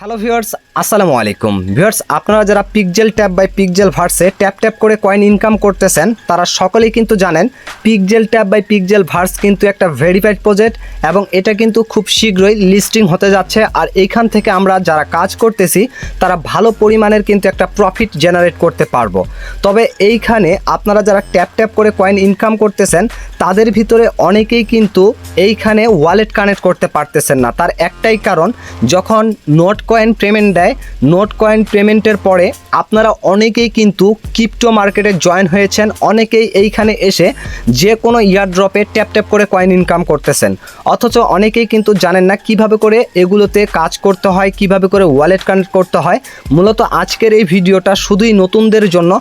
Hello viewers আসসালামু আলাইকুম। Viewers আপনারা যারা পিকজেল ট্যাপ বাই পিকজেল ভার্সে ট্যাপ ট্যাপ করে কয়েন ইনকাম করতেছেন, তারা সকলেই কিন্তু জানেন Pixel tap by Pixel verse কিন্তু একটা ভেরিফাইড প্রজেক্ট এবং এটা কিন্তু খুব শীঘ্রই লিস্টিং হতে যাচ্ছে। আর এইখান থেকে আমরা যারা কাজ করতেছি, তারা ভালো পরিমাণের কিন্তু একটা প্রফিট জেনারেট করতে পারব। তবে এইখানে আপনারা যারা ট্যাপ ট্যাপ করে কয়েন ইনকাম করতেছেন তাদের ভিতরে অনেকেই কিন্তু এইখানে ওয়ালেট কানেক্ট করতে পারতেছেন না। তার একটাই কারণ, যখন নোট কয়েন পেমেন্ট দেয় নোট কয়েন পেমেন্টের পরে আপনারা অনেকেই কিন্তু ক্রিপ্টো মার্কেটে জয়েন হয়েছেন, অনেকেই এইখানে এসে যে কোনো ইয়ার ড্রপে ট্যাপ ট্যাপ করে কয়েন ইনকাম করতেছেন। অথচ অনেকেই কিন্তু জানেন না কীভাবে করে এগুলোতে কাজ করতে হয়, কীভাবে করে ওয়ালেট কানেক্ট করতে হয়। মূলত আজকের এই ভিডিওটা শুধুই নতুনদের জন্য।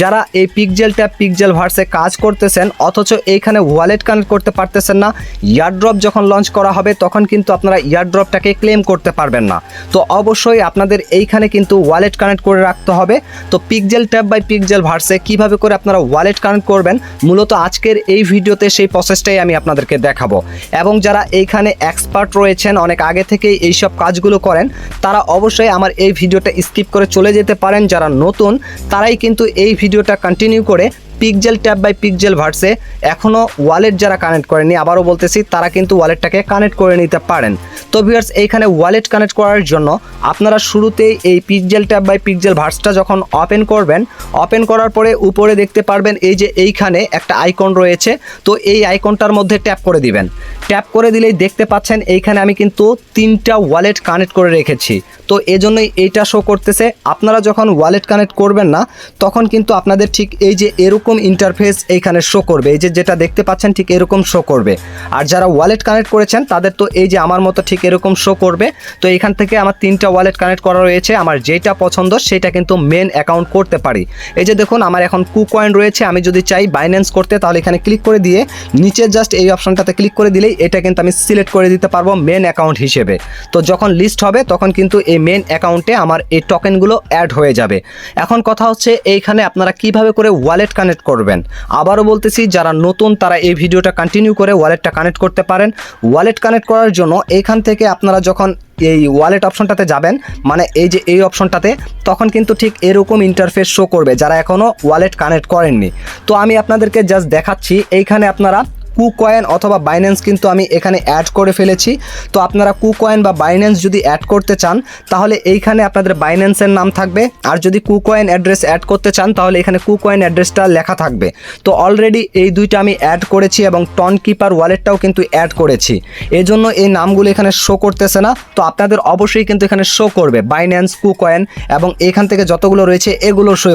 যারা এই পিকজেল ট্যাপ পিকজেল ভার্সে কাজ করতেছেন, অথচ এইখানে ওয়ালেট কানেক্ট করতে পারতেছেন না। ইয়ারড্রপ যখন লঞ্চ করা হবে, তখন কিন্তু আপনারা ইয়ারড্রপটাকে ক্লেম করতে পারবেন না। তো অবশ্যই আপনাদের এইখানে কিন্তু ওয়ালেট কানেক্ট করে রাখতে হবে। তো পিকজেল ট্যাপ বাই পিকজেল ভার্সে কীভাবে করে আপনারা ওয়ালেট কানেক্ট করবেন, মূলত আজকের এই ভিডিওতে সেই প্রসেসটাই আমি আপনাদেরকে দেখাবো। এবং যারা এইখানে এক্সপার্ট রয়েছেন, অনেক আগে থেকেই এইসব কাজগুলো করেন, তারা অবশ্যই আমার এই ভিডিওটা স্কিপ করে চলে যেতে পারেন। যারা নতুন, তারাই কিন্তু এই ভিডিওটা কন্টিনিউ করে পিকজেল ট্যাপ বাই পিকজেল ভার্সে এখনও ওয়ালেট যারা কানেক্ট করেনি, আবারও বলতেছি, তারা কিন্তু ওয়ালেটটাকে কানেক্ট করে নিতে পারেন। তো ভিউয়ার্স এইখানে ওয়ালেট কানেক্ট করার জন্য আপনারা শুরুতেই এই পিকজেল ট্যাপ বাই পিকজেল ভার্সটা যখন ওপেন করবেন ওপেন করার পরে উপরে দেখতে পারবেন এই যে এইখানে একটা আইকন রয়েছে, তো এই আইকনটার মধ্যে ট্যাপ করে দিবেন। ট্যাপ করে দিলেই দেখতে পাচ্ছেন এইখানে আমি কিন্তু তিনটা ওয়ালেট কানেক্ট করে রেখেছি। তো এজন্যই এইটা শো করতেছে, আপনারা যখন ওয়ালেট কানেক্ট করবেন না, তখন কিন্তু আপনাদের ঠিক এই যে এরকম ইন্টারফেস এইখানে শো করবে। এই যে যেটা দেখতে পাচ্ছেন, ঠিক এরকম শো করবে। আর যারা ওয়ালেট কানেক্ট করেছেন, তাদের তো এই যে আমার মতো ঠিক এরকম শো করবে। তো এখান থেকে আমার তিনটা ওয়ালেট কানেক্ট করা রয়েছে। আমার যেটা পছন্দ, সেটা কিন্তু মেন অ্যাকাউন্ট করতে পারি। এই যে দেখুন, আমার এখন কু কয়েন রয়েছে। আমি যদি চাই বাইন্যান্স করতে, তাহলে এখানে ক্লিক করে দিয়ে নিচে জাস্ট এই অপশনটাতে ক্লিক করে দিলেই এটা কিন্তু আমি সিলেক্ট করে দিতে পারব মেন অ্যাকাউন্ট হিসেবে। তো যখন লিস্ট হবে, তখন কিন্তু এই মেন অ্যাকাউন্টে আমার এই টোকেনগুলো অ্যাড হয়ে যাবে। এখন কথা হচ্ছে, এইখানে আপনারা কীভাবে করে ওয়ালেট কানেক্ট করবেন। আবারও বলতেছি, যারা নতুন, তারা এই ভিডিওটা কন্টিনিউ করে ওয়ালেটটা কানেক্ট করতে পারেন। ওয়ালেট কানেক্ট করার জন্য এখান থেকে আপনারা যখন এই ওয়ালেট অপশনটাতে যাবেন মানে এই যে এই অপশনটাতে তখন কিন্তু ঠিক এরকম ইন্টারফেস শো করবে, যারা এখনও ওয়ালেট কানেক্ট করেননি। তো আমি আপনাদেরকে জাস্ট দেখাচ্ছি, এইখানে আপনারা কু কয়েন অথবা বাইন্যান্স কিন্তু আমি এখানে অ্যাড করে ফেলেছি। তো আপনারা কু কয়েন বা বাইন্যান্স যদি অ্যাড করতে চান, তাহলে এইখানে আপনাদের বাইন্যান্সের নাম থাকবে। আর যদি কু কয়েন অ্যাড্রেস অ্যাড করতে চান, তাহলে এখানে কু কয়েন অ্যাড্রেসটা লেখা থাকবে। তো অলরেডি এই দুইটা আমি অ্যাড করেছি এবং টন কিপার ওয়ালেটটাও কিন্তু অ্যাড করেছি। এই জন্য এই নামগুলো এখানে শো করতেছে না। তো আপনাদের অবশ্যই কিন্তু এখানে শো করবে বাইন্যান্স কু কয়েন এবং এখান থেকে যতগুলো রয়েছে, এগুলো শো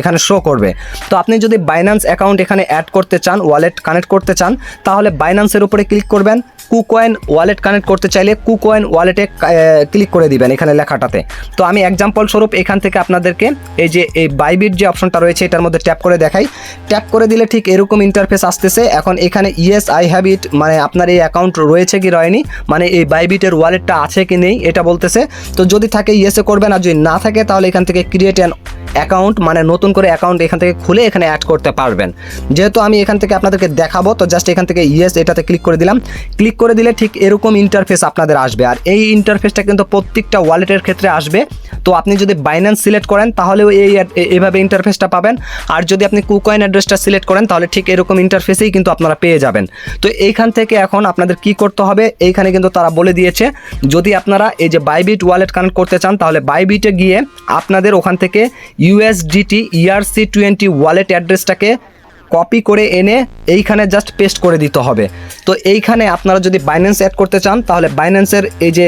এখানে শো করবে। তো আপনি যদি বাইন্যান্স অ্যাকাউন্ট এখানে অ্যাড করতে চান ওয়ালেট কানেক্ট করতে চান তাহলে বাইন্যান্সের উপরে ক্লিক করবেন। কুকয়েন ওয়ালেট কানেক্ট করতে চাইলে কুকয়েন ওয়ালেটে ক্লিক করে দিবেন এখানে লেখাটাতে। তো আমি এক্সাম্পল স্বরূপ এখান থেকে আপনাদেরকে এই যে, এই বাইবিট যে অপশনটা রয়েছে, এটার মধ্যে ট্যাপ করে দেখাই। ট্যাপ করে দিলে ঠিক এরকম ইন্টারফেস আসতেছে। এখন এখানে ইয়েস আই হ্যাভ ইট মানে আপনার এই অ্যাকাউন্ট রয়েছে কি রয়নি? মানে এই বাইবিটের ওয়ালেটটা আছে কি নেই, এটা বলতেছে। তো যদি থাকে ইয়েসে করবেন, আর যদি না থাকে, তাহলে এখান থেকে ক্রিয়েট অ্যান অ্যাকাউন্ট মানে নতুন করে অ্যাকাউন্ট এখান থেকে খুলে এখানে অ্যাড করতে পারবেন। যেহেতু আমি এখান থেকে আপনাদেরকে দেখাবো, তো জাস্ট এখান থেকে ইয়েস এটাতে ক্লিক করে দিলাম। ক্লিক করে দিলে ঠিক এরকম ইন্টারফেস আপনাদের আসবে। আর এই ইন্টারফেসটা কিন্তু প্রত্যেকটা ওয়ালেটের ক্ষেত্রে আসবে। তো আপনি যদি বাইন্যান্স সিলেক্ট করেন, তাহলেও এই এভাবে ইন্টারফেসটা পাবেন। আর যদি আপনি কুকয়েন অ্যাড্রেসটা সিলেক্ট করেন, তাহলে ঠিক এরকম ইন্টারফেসেই কিন্তু আপনারা পেয়ে যাবেন। তো এইখান থেকে এখন আপনাদের কি করতে হবে, এইখানে কিন্তু তারা বলে দিয়েছে, যদি আপনারা এই যে বাইবিট ওয়ালেট কানেক্ট করতে চান, তাহলে বাইবিটে গিয়ে আপনাদের ওখান থেকে ইউএসডিটি ইআরসি টোয়েন্টি ওয়ালেট অ্যাড্রেসটাকে কপি করে এনে এইখানে জাস্ট পেস্ট করে দিতে হবে। তো এইখানে আপনারা যদি বাইন্যান্স অ্যাড করতে চান, তাহলে বাইন্যান্সের এই যে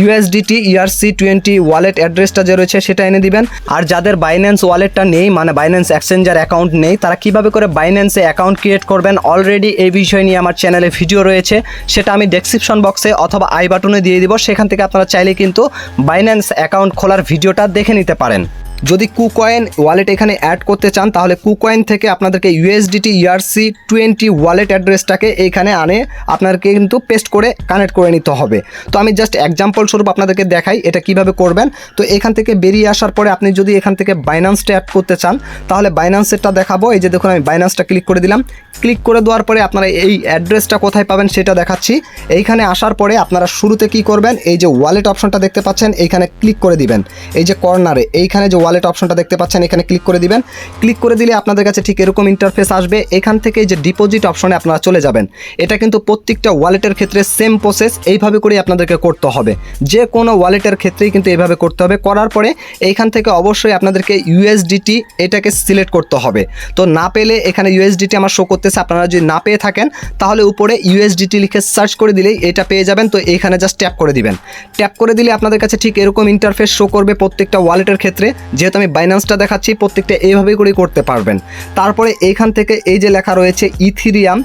ইউএসডিটি ইআরসি টোয়েন্টি ওয়ালেট অ্যাড্রেসটা যে রয়েছে সেটা এনে দিবেন। আর যাদের বাইন্যান্স ওয়ালেটটা নেই মানে বাইন্যান্স এক্সচেঞ্জার অ্যাকাউন্ট নেই, তারা কীভাবে করে বাইন্যান্সে অ্যাকাউন্ট ক্রিয়েট করবেন? অলরেডি এই বিষয় নিয়ে আমার চ্যানেলে ভিডিও রয়েছে। সেটা আমি ডেসক্রিপশন বক্সে অথবা আই বাটনে দিয়ে দিব। সেখান থেকে আপনারা চাইলে কিন্তু বাইন্যান্স অ্যাকাউন্ট খোলার ভিডিওটা দেখে নিতে পারেন। যদি কুকয়েন ওয়ালেট এখানে অ্যাড করতে চান, তাহলে কুকয়েন থেকে আপনাদেরকে ইউএসডিটি ইআরসি টোয়েন্টি ওয়ালেট অ্যাড্রেসটাকে এইখানে আনে আপনাদেরকে কিন্তু পেস্ট করে কানেক্ট করে নিতে হবে। তো আমি জাস্ট এক্সাম্পল স্বরূপ আপনাদেরকে দেখাই, এটা কীভাবে করবেন। তো এখান থেকে বেরিয়ে আসার পরে আপনি যদি এখান থেকে বাইন্যান্সটা অ্যাড করতে চান, তাহলে বাইন্যান্সেরটা দেখাবো। এই যে দেখুন, আমি বাইন্যান্সটা ক্লিক করে দিলাম। ক্লিক করে দেওয়ার পরে আপনারা এই অ্যাড্রেসটা কোথায় পাবেন সেটা দেখাচ্ছি। এইখানে আসার পরে আপনারা শুরুতে কি করবেন, এই যে ওয়ালেট অপশনটা দেখতে পাচ্ছেন, এইখানে ক্লিক করে দিবেন। এই যে কর্নারে এইখানে যে ওয়ালেট অপশনটা দেখতে পাচ্ছেন, এখানে ক্লিক করে দিবেন। ক্লিক করে দিলে আপনাদের কাছে ঠিক এরকম ইন্টারফেস আসবে। এখান থেকে যে ডিপোজিট অপশনে আপনারা চলে যাবেন। এটা কিন্তু প্রত্যেকটা ওয়ালেটের ক্ষেত্রে সেম প্রসেস এইভাবে করেই আপনাদেরকে করতে হবে। যে কোনো ওয়ালেটের ক্ষেত্রেই কিন্তু এইভাবে করতে হবে। করার পরে এইখান থেকে অবশ্যই আপনাদেরকে ইউএসডিটি এটাকে সিলেক্ট করতে হবে। তো না পেলে এখানে ইউএসডিটি আমার শো করতেছে, আপনারা যদি না পেয়ে থাকেন, তাহলে উপরে ইউএসডিটি লিখে সার্চ করে দিলেই এটা পেয়ে যাবেন। তো এইখানে জাস্ট ট্যাপ করে দিবেন। ট্যাপ করে দিলে আপনাদের কাছে ঠিক এরকম ইন্টারফেস শো করবে প্রত্যেকটা ওয়ালেটের ক্ষেত্রে। যেহেতু আমি বাইন্যান্সটা দেখাচ্ছি, প্রত্যেকটা এইভাবেই করে করতে পারবেন। তারপরে এইখান থেকে এই যে লেখা রয়েছে ইথিরিয়াম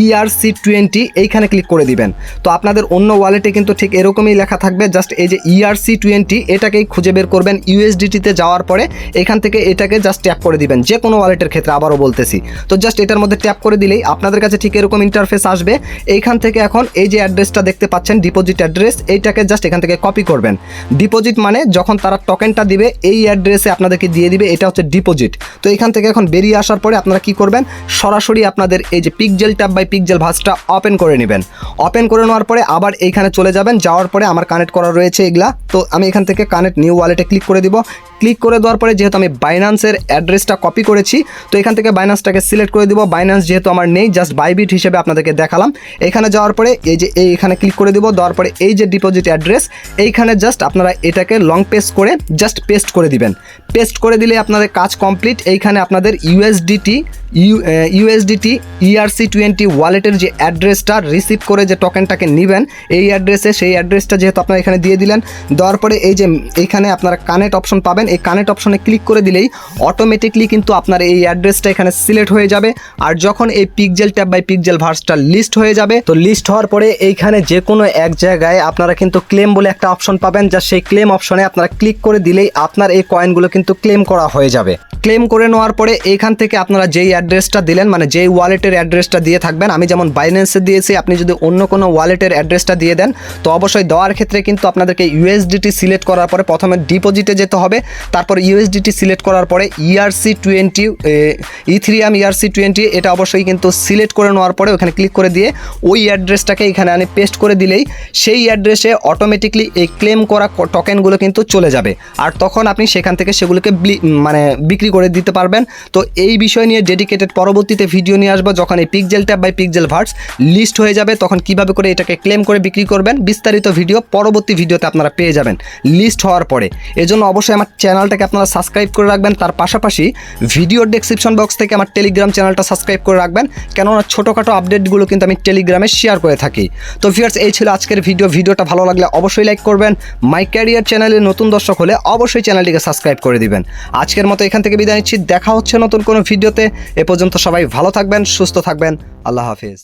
ইআরসি টোয়েন্টি এইখানে ক্লিক করে দিবেন। তো আপনাদের অন্য ওয়ালেটে কিন্তু ঠিক এরকমই লেখা থাকবে জাস্ট এই যে ইআরসি টোয়েন্টি এটাকেই খুঁজে বের করবেন ইউএসডিটিতে যাওয়ার পরে, এখান থেকে এটাকে জাস্ট ট্যাপ করে দিবেন যে কোনো ওয়ালেটের ক্ষেত্রে আবারও বলতেছি। তো জাস্ট এটার মধ্যে ট্যাপ করে দিলেই আপনাদের কাছে ঠিক এরকম ইন্টারফেস আসবে। এইখান থেকে এখন এই যে অ্যাড্রেসটা দেখতে পাচ্ছেন ডিপোজিট অ্যাড্রেস এইটাকে জাস্ট এখান থেকে কপি করবেন। ডিপোজিট মানে যখন তারা টোকেনটা দিবে, এই অ্যাড্রেসে আপনাদেরকে দিয়ে দিবে, এটা হচ্ছে ডিপোজিট তো এখান থেকে এখন বেরিয়ে আসার পরে আপনারা কি করবেন? সরাসরি আপনাদের এই যে পিকজেল ট্যাব বাই পিকজেল ভাসটা ওপেন করে নেবেন। ওপেন করে নেওয়ার পরে আবার এইখানে চলে যাবেন, যাওয়ার পরে আমার কানেক্ট করা রয়েছে এগুলা। তো আমি এখান থেকে কানেক্ট নিউ ওয়ালেটে ক্লিক করে দিব। ক্লিক করে দেওয়ার পরে যেহেতু আমি বাইন্যান্সের অ্যাড্রেসটা কপি করেছি, তো এখান থেকে বাইন্যান্সটাকে সিলেক্ট করে দিব। বাইন্যান্স যেহেতু আমার নেই, জাস্ট বাইবিট হিসেবে আপনাদেরকে দেখালাম। এখানে যাওয়ার পরে এই যে এই এখানে ক্লিক করে দিব, দেওয়ার পরে এই যে ডিপোজিট অ্যাড্রেস এইখানে জাস্ট আপনারা এটাকে লং পেস্ট করে জাস্ট পেস্ট করে দিবেন। পেস্ট করে দিলে আপনাদের কাজ কমপ্লিট এইখানে আপনাদের USDT U USDT ERC twenty ওয়ালেটের যে অ্যাড্রেসটা রিসিভ করে যে টোকেনটাকে নেবেন, এই অ্যাড্রেসে সেই অ্যাড্রেসটা যেহেতু আপনারা এখানে দিয়ে দিলেন, দেওয়ার পরে এই যে এইখানে আপনারা কানেক্ট অপশন পাবেন। এই কানেক্ট অপশনে ক্লিক করে দিলেই অটোমেটিকলি কিন্তু আপনার এই অ্যাড্রেসটা এখানে সিলেক্ট হয়ে যাবে। আর যখন এই Pixel tab by pixel ভার্সটা list হয়ে যাবে, তো লিস্ট হওয়ার পরে এইখানে যে কোনো এক জায়গায় আপনারা কিন্তু ক্লেম বলে একটা অপশন পাবেন। যা সেই ক্লেম অপশনে আপনারা ক্লিক করে দিলেই আপনার এই কয়েনগুলো কিন্তু ক্লেম করা হয়ে যাবে। ক্লেম করে নেওয়ার পরে এইখান থেকে আপনারা যেই অ্যাড্রেসটা দিলেন মানে যেই ওয়ালেটের অ্যাড্রেসটা দিয়ে থাকবেন, আমি যেমন বাইন্যান্সে দিয়েছি, আপনি যদি অন্য কোনো ওয়ালেটের অ্যাড্রেসটা দিয়ে দেন, তো অবশ্যই দেওয়ার ক্ষেত্রে কিন্তু আপনাদেরকে ইউএসডিটি সিলেক্ট করার পরে প্রথমে ডিপোজিটে যেতে হবে, তারপর ইউএসডিটি সিলেক্ট করার পরে ERC twenty Ethereum ERC twenty এটা অবশ্যই কিন্তু সিলেক্ট করে নেওয়ার পরে ওখানে ক্লিক করে দিয়ে ওই অ্যাড্রেসটাকে এখানে আমি পেস্ট করে দিলেই সেই অ্যাড্রেসে অটোমেটিকলি এই ক্লেম করা টোকেনগুলো কিন্তু চলে যাবে। আর তখন আপনি সেখান থেকে সেগুলোকে মানে বিক্রি করে দিতে পারবেন। তো এই বিষয় নিয়ে ডেডিকেটেড পরবর্তীতে ভিডিও নিয়ে আসব, যখন এই Pixel tab by Pixel verse list হয়ে যাবে, তখন কীভাবে করে এটাকে ক্লেম করে বিক্রি করবেন, বিস্তারিত ভিডিও পরবর্তী ভিডিওতে আপনারা পেয়ে যাবেন লিস্ট হওয়ার পরে। এজন্য অবশ্যই আমার চ্যানেলটাকে আপনারা সাবস্ক্রাইব করে রাখবেন, তার পাশাপাশি ভিডিওর ডেসক্রিপশন বক্স থেকে আমার টেলিগ্রাম চ্যানেলটা সাবস্ক্রাইব করে রাখবেন, কেননা ছোটোখাটো আপডেটগুলো কিন্তু আমি টেলিগ্রামে শেয়ার করে থাকি। তো ভিউয়ার্স এই ছিল আজকের ভিডিও ভিডিওটা ভালো লাগলে অবশ্যই লাইক করবেন। মাই ক্যারিয়ার চ্যানেলে নতুন দর্শক হলে অবশ্যই চ্যানেলটিকে সাবস্ক্রাইব করে দিবেন। আজকের মতো এখান থেকে বিদায় নিচ্ছি। দেখা হচ্ছে নতুন কোনো ভিডিওতে। এ পর্যন্ত সবাই ভালো থাকবেন, সুস্থ থাকবেন। আল্লাহ হাফিজ।